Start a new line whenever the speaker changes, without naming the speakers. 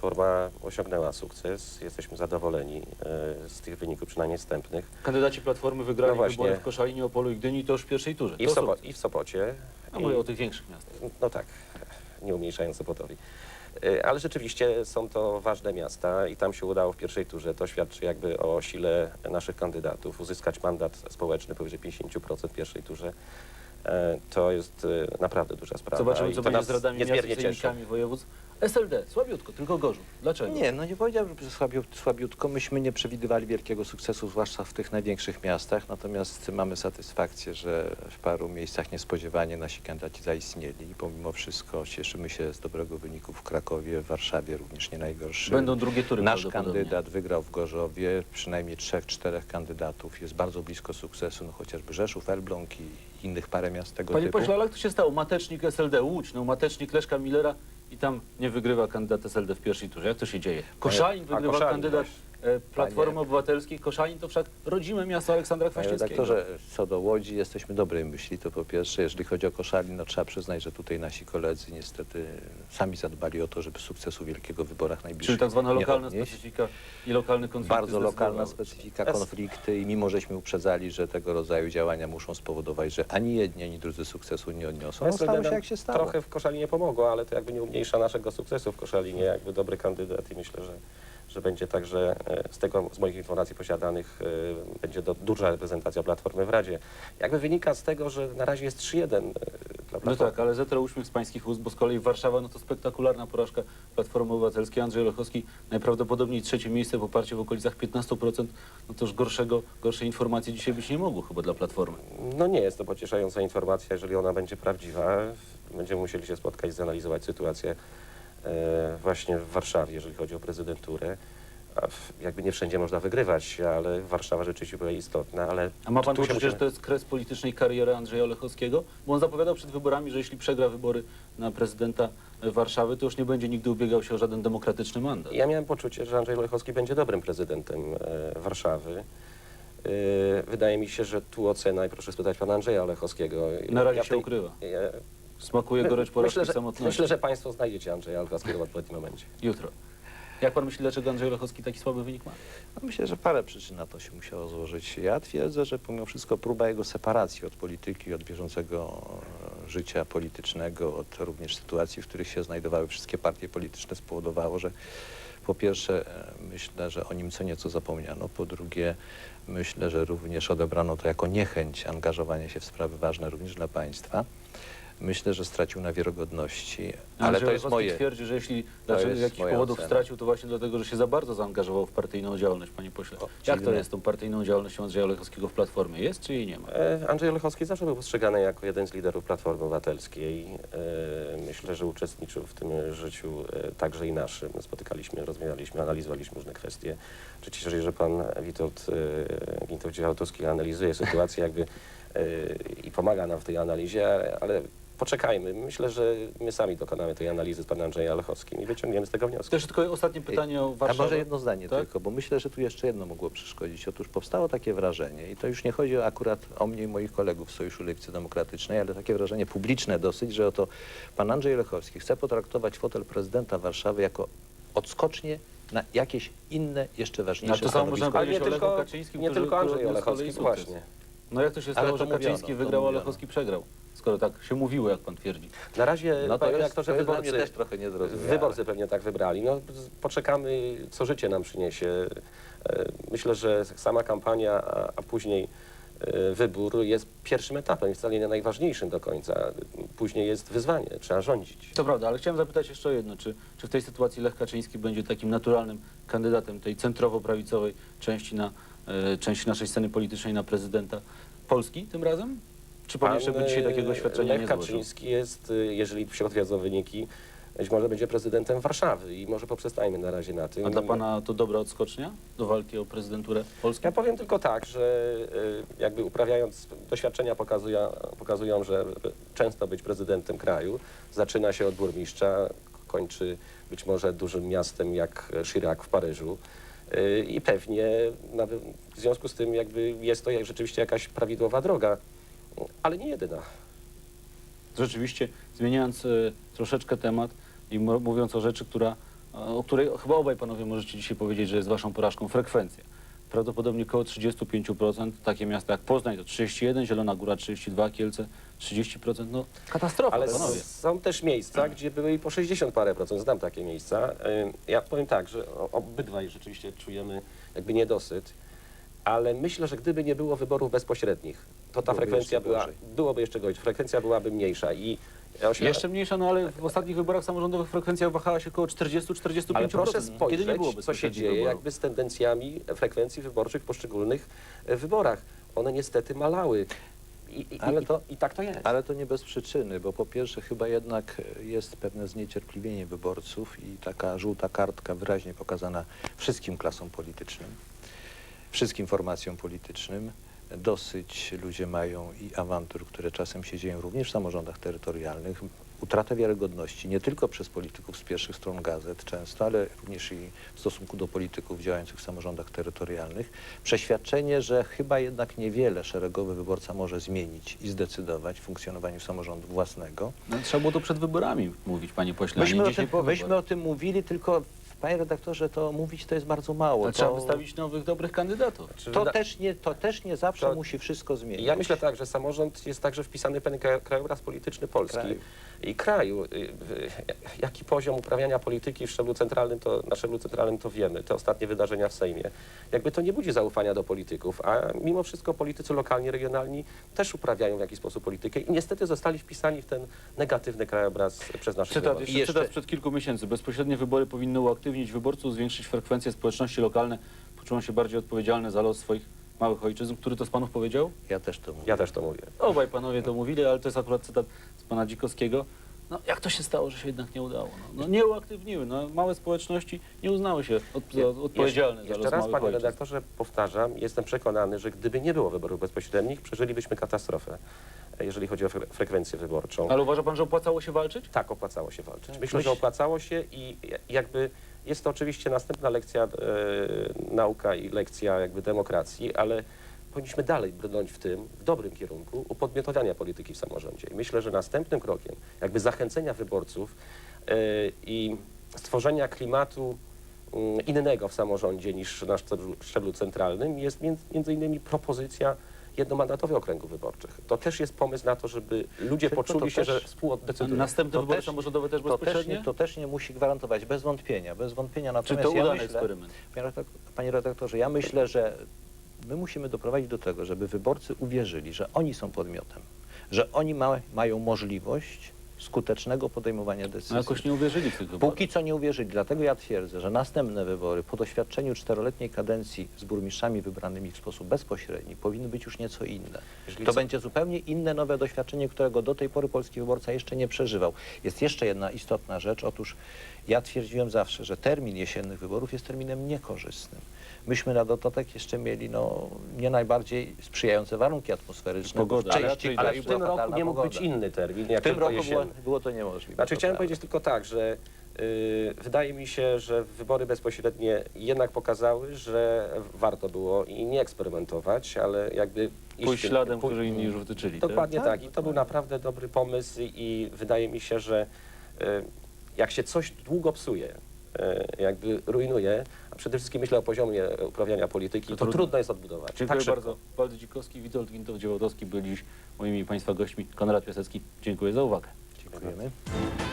Platforma osiągnęła sukces, jesteśmy zadowoleni e, z tych wyników, przynajmniej wstępnych.
Kandydaci Platformy wygrali
No właśnie.
wybory w Koszalinie, Opolu i Gdyni, to już w pierwszej turze.
I
to
w, Sopo-
sukces.
i w Sopocie.
A
i-
mówię o tych większych miastach.
No tak, nie umniejszając Sopotowi. E, Ale rzeczywiście są to ważne miasta i tam się udało w pierwszej turze. To świadczy jakby o sile naszych kandydatów. Uzyskać mandat społeczny powyżej 50% w pierwszej turze. e, To jest e, naprawdę duża sprawa.
Zobaczymy,
i
co
to
będzie
nas
z radami miast
niezmiernie
i
cieszy.
sejmikami województw. SLD, słabiutko, tylko Gorzów. Dlaczego?
Nie, no nie powiedziałbym, że słabiut, słabiutko. Myśmy nie przewidywali wielkiego sukcesu, zwłaszcza w tych największych miastach, natomiast mamy satysfakcję, że w paru miejscach niespodziewanie nasi kandydaci zaistnieli i pomimo wszystko cieszymy się z dobrego wyniku w Krakowie, w Warszawie również nie najgorszy.
Będą drugie tury
Nasz kandydat wygrał w Gorzowie, przynajmniej trzech, czterech kandydatów jest bardzo blisko sukcesu, no chociażby Rzeszów, Elbląg i innych parę miast tego
Panie
typu.
pośle, ale jak to się stało? Matecznik SLD, Łódź, no matecznik Leszka Millera i tam nie wygrywa kandydat SLD w pierwszej turze. Jak to się dzieje? Koszalin wygrywa
Koszalin
kandydat Platformy
Panie-
Obywatelskiej. Koszalin to wszak rodzime miasto Aleksandra
Panie
Kwaśniewskiego.
redaktorze, co do Łodzi jesteśmy dobrej myśli, to po pierwsze, jeżeli chodzi o Koszalin, no trzeba przyznać, że tutaj nasi koledzy niestety sami zadbali o to, żeby sukcesu wielkiego w wyborach najbliższych
Czyli tak zwana
nie
lokalna
odnieść.
specyfika i lokalny konflikt.
Bardzo lokalna specyfika, konflikty i mimo żeśmy uprzedzali, że tego rodzaju działania muszą spowodować, że ani jedni, ani drudzy sukcesu nie odniosą, no, stało się jak się stało.
Trochę w Koszalinie pomogło, ale to jakby nie umniejsza naszego sukcesu w Koszalinie, jakby dobry kandydat i myślę, że, że będzie także e, z tego, z moich informacji posiadanych, e, będzie do, duża reprezentacja Platformy w Radzie. Jakby wynika z tego, że na razie jest 3-1 e, dla
No
Platformy.
tak, ale zetro uśmiech z pańskich ust, bo z kolei Warszawa, no to spektakularna porażka Platformy Obywatelskiej. Andrzej Lechowski najprawdopodobniej trzecie miejsce, poparcie w okolicach 15%. No to już gorszego, gorszej informacji dzisiaj być nie mogło chyba dla Platformy.
No nie jest to pocieszająca informacja, jeżeli ona będzie prawdziwa. Będziemy musieli się spotkać, zanalizować sytuację właśnie w Warszawie, jeżeli chodzi o prezydenturę. Jakby nie wszędzie można wygrywać, ale Warszawa rzeczywiście była istotna, ale
A ma pan
tu
poczucie, że to jest kres politycznej kariery Andrzeja Olechowskiego? Bo on zapowiadał przed wyborami, że jeśli przegra wybory na prezydenta e, Warszawy, to już nie będzie nigdy ubiegał się o żaden demokratyczny mandat.
Ja miałem poczucie, że Andrzej Lechowski będzie dobrym prezydentem e, Warszawy. E, wydaje mi się, że tu ocena, i proszę spytać pana Andrzeja Lechowskiego.
Na razie
Ja
się
tej-
ukrywa.
Ja,
Smakuje gorycz porażki
myślę, że,
samotności.
myślę, że państwo znajdziecie Andrzeja Lechowskiego w odpowiednim momencie.
Jutro. Jak pan myśli, dlaczego Andrzej Lechowski taki słaby wynik ma?
No myślę, że parę przyczyn na to się musiało złożyć. Ja twierdzę, że pomimo wszystko próba jego separacji od polityki, od bieżącego e, życia politycznego, od również sytuacji, w których się znajdowały wszystkie partie polityczne spowodowało, że po pierwsze e, myślę, że o nim co nieco zapomniano, po drugie myślę, że również odebrano to jako niechęć angażowania się w sprawy ważne również dla państwa. Myślę, że stracił na wiarygodności, ale to jest
Lechowski
moje...
twierdzi, że jeśli dlaczego,
jest
jakichś
moja
powodów
ocena.
stracił, to właśnie dlatego, że się za bardzo zaangażował w partyjną działalność, panie pośle.
O,
Jak to
dziwne.
jest z tą partyjną działalnością Andrzeja Lechowskiego w Platformie? Jest czy jej nie ma?
E, Andrzej Lechowski zawsze był postrzegany jako jeden z liderów Platformy Obywatelskiej. E, Myślę, że uczestniczył w tym życiu e, także i naszym. Spotykaliśmy, rozmawialiśmy, analizowaliśmy różne kwestie. Czy cieszę się, że pan Witold, e, Witold Dziewałtowski analizuje sytuację jakby e, i pomaga nam w tej analizie, ale poczekajmy. Myślę, że my sami dokonamy tej analizy z panem Andrzejem Lechowskim i wyciągniemy z tego wnioski.
To jeszcze tylko ostatnie pytanie o
A
Warszawę.
może jedno zdanie
tak?
tylko, bo myślę, że tu jeszcze jedno mogło przeszkodzić. Otóż powstało takie wrażenie, i to już nie chodzi akurat o mnie i moich kolegów w Sojuszu Lewicy Demokratycznej, ale takie wrażenie publiczne dosyć, że oto pan Andrzej Lechowski chce potraktować fotel prezydenta Warszawy jako odskocznie na jakieś inne, jeszcze ważniejsze
Ale to samo można
nie
powiedzieć Lechu
tylko,
Kaczyńskim,
nie
który-
tylko Andrzej Olechowski, właśnie.
No jak to się
Ale
stało,
to
że
mówiono,
Kaczyński wygrał, a. Lechowski przegrał? Skoro tak się mówiło, jak pan twierdzi.
Na razie,
No to
panie
jest,
redaktorze,
to jest dla mnie
wyborcy,
też trochę niezrozumiałe.
Wyborcy pewnie tak wybrali. No, poczekamy, co życie nam przyniesie. E, Myślę, że sama kampania, a, a później e, wybór jest pierwszym etapem, wcale nie najważniejszym do końca. Później jest wyzwanie, trzeba rządzić.
To prawda, ale chciałem zapytać jeszcze o jedno. Czy, czy w tej sytuacji Lech Kaczyński będzie takim naturalnym kandydatem tej centrowo-prawicowej części, na, e, części naszej sceny politycznej na prezydenta Polski tym razem? Czy pan, jeszcze by dzisiaj takiego
e,
oświadczenia
Lech
nie złożył?
Kaczyński jest, e, jeżeli się potwierdzą wyniki, być może będzie prezydentem Warszawy i może poprzestajmy na razie na tym.
A dla pana to dobra odskocznia do walki o prezydenturę Polski?
Ja powiem tylko tak, że y, jakby uprawiając, doświadczenia pokazują, pokazują, że często być prezydentem kraju zaczyna się od burmistrza, kończy być może dużym miastem jak Chirac w Paryżu. Y, I pewnie w związku z tym jakby jest to jak- rzeczywiście jakaś prawidłowa droga, ale nie jedyna.
Rzeczywiście, zmieniając e, troszeczkę temat i mówiąc o rzeczy, która o której chyba obaj panowie możecie dzisiaj powiedzieć, że jest waszą porażką, frekwencja. Prawdopodobnie około 35%, takie miasta jak Poznań to 31, Zielona Góra 32, Kielce 30%, no katastrofa,
Ale
panowie.
są też miejsca, gdzie były i po 60 parę procent. Znam takie miejsca. Ym, Ja powiem tak, że o- obydwaj rzeczywiście czujemy jakby niedosyt, ale myślę, że gdyby nie było wyborów bezpośrednich, to ta
Byłoby
frekwencja
jeszcze
była,
gorzej.
byłoby jeszcze gorzej, frekwencja byłaby mniejsza i
Jeszcze mniejsza, no ale w ostatnich wyborach samorządowych frekwencja wahała się około 40-45%.
Ale proszę
Kiedy nie
spojrzeć,
było
co się
bezpośrednich
dzieje
wyborów.
jakby z tendencjami frekwencji wyborczych w poszczególnych e, wyborach. One niestety malały. I, i,
Ale
i,
to-
i tak to jest.
Ale to nie bez przyczyny, bo po pierwsze chyba jednak jest pewne zniecierpliwienie wyborców i taka żółta kartka wyraźnie pokazana wszystkim klasom politycznym, wszystkim formacjom politycznym. Dosyć ludzie mają i awantur, które czasem się dzieją również w samorządach terytorialnych, utratę wiarygodności nie tylko przez polityków z pierwszych stron gazet często, ale również i w stosunku do polityków działających w samorządach terytorialnych. Przeświadczenie, że chyba jednak niewiele szeregowy wyborca może zmienić i zdecydować w funkcjonowaniu samorządu własnego.
No, trzeba było to przed wyborami mówić, panie pośle,
Myśmy o, tym, myśmy o tym mówili, tylko panie redaktorze, to mówić to jest bardzo mało.
Ale
To,
trzeba wystawić nowych, dobrych kandydatów.
Czy
to,
wyda-
też nie, to też nie zawsze
To-
musi wszystko zmienić.
Ja myślę tak, że samorząd jest także wpisany w pewien kraj- krajobraz polityczny Polski
Kraju.
i kraju. Y, Jaki poziom uprawiania polityki w szczeblu centralnym, to na szczeblu centralnym to wiemy. Te ostatnie wydarzenia w Sejmie. Jakby to nie budzi zaufania do polityków, a mimo wszystko politycy lokalni, regionalni też uprawiają w jakiś sposób politykę i niestety zostali wpisani w ten negatywny krajobraz przez naszych
Cytat,
wyborców.
jeszcze,
jeszcze-
cytat sprzed kilku miesięcy. Bezpośrednie wybory powinny uaktywnić wyborców, zwiększyć frekwencję społeczności lokalne. Poczują się bardziej odpowiedzialne za los swoich małych ojczyzn. Który to z panów powiedział?
Ja też to mówię.
Ja też to mówię.
Obaj panowie to mówili, ale to jest akurat cytat z pana Dzikowskiego. No jak to się stało, że się jednak nie udało? No, no nie uaktywniły. No, małe społeczności nie uznały się od, za odpowiedzialne
Jeszcze,
za
jeszcze raz, panie
ojczyzn.
redaktorze, powtarzam, jestem przekonany, że gdyby nie było wyborów bezpośrednich, przeżylibyśmy katastrofę, jeżeli chodzi o fre- frekwencję wyborczą.
Ale uważa pan, że opłacało się walczyć?
Tak, opłacało się walczyć.
Tak.
Myślę, że opłacało się i jakby jest to oczywiście następna lekcja e, nauka i lekcja jakby demokracji, ale powinniśmy dalej brnąć w tym, w dobrym kierunku, upodmiotowania polityki w samorządzie. I myślę, że następnym krokiem, jakby zachęcenia wyborców e, i stworzenia klimatu mm, innego w samorządzie niż na szczeblu, centralnym jest między innymi propozycja jednomandatowych okręgów wyborczych. To też jest pomysł na to, żeby ludzie
Tylko to
poczuli się,
też-
że współdecydują.
Następne
To
wybory
też-
samorządowe też
To też, nie, to też nie musi gwarantować, bez wątpienia, bez wątpienia.
Czy
Natomiast
to
ja
udany
myślę,
eksperyment?
Panie redaktorze, ja myślę, że my musimy doprowadzić do tego, żeby wyborcy uwierzyli, że oni są podmiotem, że oni ma, mają możliwość skutecznego podejmowania decyzji.
No jakoś nie uwierzyli w tych wyborach.
Póki co nie uwierzyli, dlatego ja twierdzę, że następne wybory po doświadczeniu czteroletniej kadencji z burmistrzami wybranymi w sposób bezpośredni powinny być już nieco inne.
Jeżeli
To
co-
będzie zupełnie inne, nowe doświadczenie, którego do tej pory polski wyborca jeszcze nie przeżywał. Jest jeszcze jedna istotna rzecz. Otóż ja twierdziłem zawsze, że termin jesiennych wyborów jest terminem niekorzystnym. Myśmy na dodatek jeszcze mieli no, nie najbardziej sprzyjające warunki atmosferyczne.
Pogoda,
w
ale
części
Ale
kraju
w tym
była
roku nie mógł
pogoda.
być inny termin, jak
W tym roku było, było to niemożliwe.
Znaczy
to
chciałem
prawda.
powiedzieć tylko tak, że y, wydaje mi się, że wybory bezpośrednie jednak pokazały, że warto było i nie eksperymentować, ale jakby
Pójść
iść-
śladem,
pój-
który inni już wytyczyli. tak?
Dokładnie
Tak,
tak. I to był naprawdę dobry pomysł i wydaje mi się, że y, jak się coś długo psuje, y, jakby rujnuje, a przede wszystkim myślę o poziomie uprawiania polityki,
To
to,
trudno.
trudno jest odbudować.
Dziękuję
tak szybko.
bardzo. Waldy Dzikowski, Witold Gintow-Dziewołdowski byli dziś moimi Państwa gośćmi. Konrad Piasecki, dziękuję za uwagę.
Okay, man.